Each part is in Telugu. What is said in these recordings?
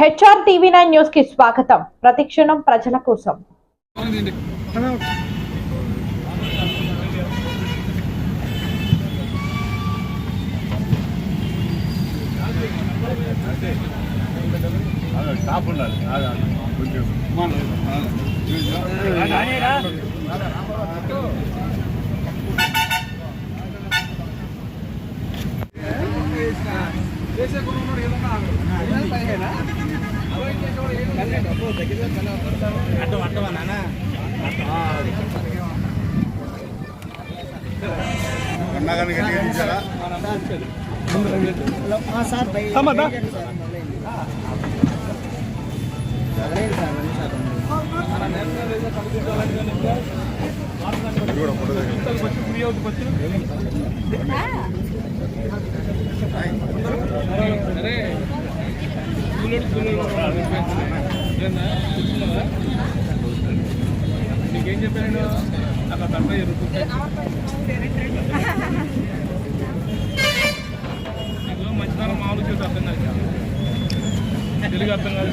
హెచ్ఆర్ టీవీ నైన్ న్యూస్కి స్వాగతం. ప్రతిక్షణం ప్రజల కోసం. టాప్ ఉండాలి అది. కొంచెం అన్నా కానీ గట్టిగా తీసారా కూడా ఫోటో దగ్గర నీకేం చెప్పాను? అక్కడ తప్ప నీకు మంచితనం మామూలు చూసి అర్థం కాదు. తెలుగు అర్థం కాదు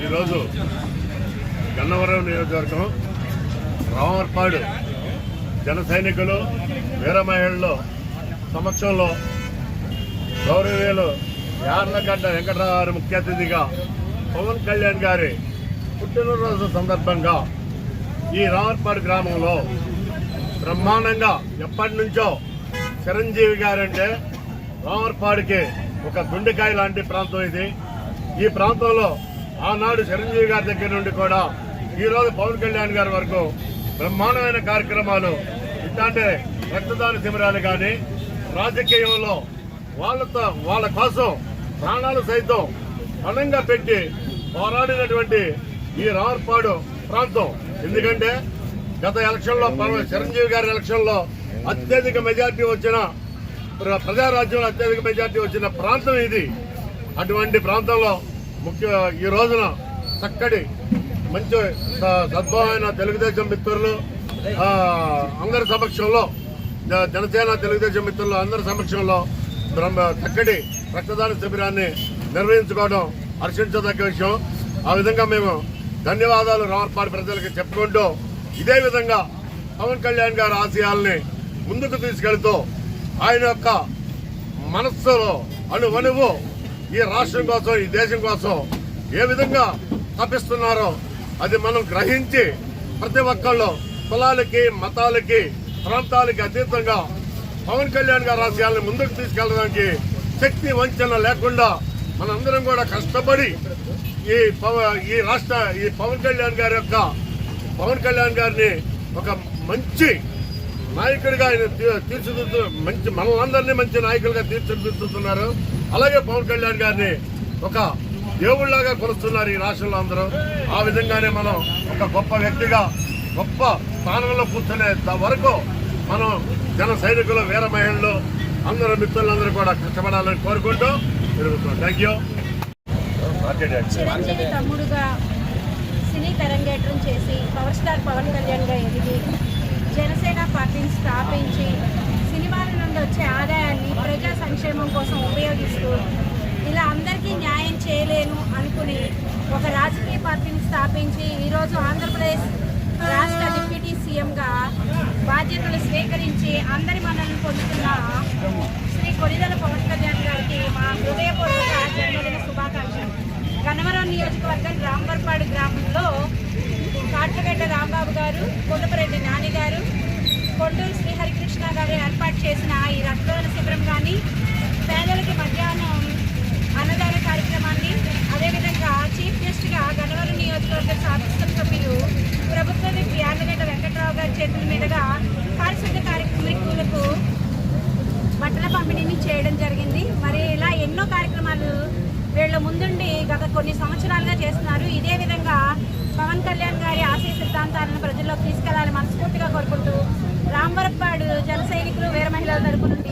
ఈరోజు గన్నవరం నియోజకవర్గం రామర్పాడు జన సైనికులు వీరమహిళలు సంవత్సరంలో సమక్షంలో గౌరవీయులు యార్లగడ్డ వెంకటరావు గారి ముఖ్య అతిథిగా పవన్ కళ్యాణ్ గారి పుట్టినరోజు సందర్భంగా ఈ రామర్పాడు గ్రామంలో బ్రహ్మాండంగా ఎప్పటి నుంచో చిరంజీవి గారంటే రామర్పాడికి ఒక గుండెకాయ లాంటి ప్రాంతం ఇది. ఈ ప్రాంతంలో ఆనాడు చిరంజీవి గారి దగ్గర నుండి కూడా ఈ రోజు పవన్ కళ్యాణ్ గారి వరకు బ్రహ్మాండమైన కార్యక్రమాలు ఇట్లాంటి రక్తదాన శిబిరాలు కానీ రాజకీయంలో వాళ్ళతో వాళ్ళ కోసం ప్రాణాలు సైతం పణంగా పెట్టి పోరాడినటువంటి ఈ రావర్పాడు ప్రాంతం. ఎందుకంటే గత ఎలక్షన్లో చిరంజీవి గారి ఎలక్షన్లో అత్యధిక మెజార్టీ వచ్చిన ప్ర- ప్రజారాజ్యంలో అత్యధిక మెజార్టీ వచ్చిన ప్రాంతం ఇది. అటువంటి ప్రాంతంలో ముఖ్య ఈ రోజున చక్కటి మంచి సద్భావమైన తెలుగుదేశం మిత్రులు అందరి సమక్షంలో జ- జనసేన తెలుగుదేశం మిత్రులు అందరి సమక్షంలో బ్రహ్మ చక్కటి రక్తదాన శిబిరాన్ని నిర్వహించుకోవడం హర్షించదగ్గ విషయం. ఆ విధంగా మేము ధన్యవాదాలు రావర్పాడు ప్రజలకు చెప్పుకుంటూ ఇదే విధంగా పవన్ కళ్యాణ్ గారి ఆశయాల్ని ముందుకు తీసుకెళ్తూ ఆయన యొక్క మనస్సులో అణువణువు ఈ రాష్ట్రం కోసం ఈ దేశం కోసం ఏ విధంగా తప్పిస్తున్నారో అది మనం గ్రహించి ప్రతి ఒక్కళ్ళు కులాలకి మతాలకి ప్రాంతాలకి అతీతంగా పవన్ కళ్యాణ్ గారి ఆశయాలను ముందుకు తీసుకెళ్ళడానికి శక్తి వంచన లేకుండా మనందరం కూడా కష్టపడి ఈ పవ- ఈ రాష్ట్ర ఈ పవన్ కళ్యాణ్ గారి యొక్క పవన్ కళ్యాణ్ గారిని ఒక మంచి నాయకుడిగా ఆయన తీర్చిదిద్దు మంచి మనలందరినీ మంచి నాయకులుగా తీర్చిదిద్దుతున్నారు. అలాగే పవన్ కళ్యాణ్ గారిని ఒక దేవుళ్ళాగా కొలుస్తున్నారు ఈ రాష్ట్రంలో అందరూ. ఆ విధంగానే మనం ఒక గొప్ప వ్యక్తిగా గొప్ప స్థానంలో కూర్చునే వరకు మనం జన సైనికులు వీర మహిళలు అందరూ మిత్రులందరూ కూడా కష్టపడాలని కోరుకుంటూ తిరుగుతున్నాం. థ్యాంక్ యూ చిరంజీవి తమ్ముడుగా సినీ తెరంగేట్రం చేసి పవర్ స్టార్ పవన్ కళ్యాణ్గా ఎదిగి జనసేన పార్టీని స్థాపించి సినిమాల నుండి వచ్చే ఆదాయాన్ని ప్రజా సంక్షేమం కోసం ఉపయోగిస్తూ ఇలా అందరికీ న్యాయం చేయలేను అనుకుని ఒక రాజకీయ పార్టీని స్థాపించి ఈరోజు ఆంధ్రప్రదేశ్ రాష్ట్ర డిప్యూటీ సీఎంగా బాధ్యతలు స్వీకరించి అందరి మనల్ని పొందుతున్న శ్రీ కొనిదల పవన్ కళ్యాణ్ గారికి మా హృదయపూర్వక జన్మదిన గన్నవరం నియోజకవర్గం రాంబర్పాడు గ్రామంలో కాట్లగడ్డ రాంబాబు గారు కొండపరెడ్డి నాని గారు కొండూరు శ్రీహరికృష్ణ గారు ఏర్పాటు చేసిన ఈ రక్తదాన శిబిరం కానీ పేదలకి మధ్యాహ్నం గత కొన్ని సంవత్సరాలుగా చేస్తున్నారు. ఇదే విధంగా పవన్ కళ్యాణ్ గారి ఆశయ సిద్ధాంతాలను ప్రజల్లోకి తీసుకెళ్ళాలని మనస్ఫూర్తిగా కోరుకుంటూ రాంబరప్పాడు జన సైనికులు వీర మహిళల తరపు నుండి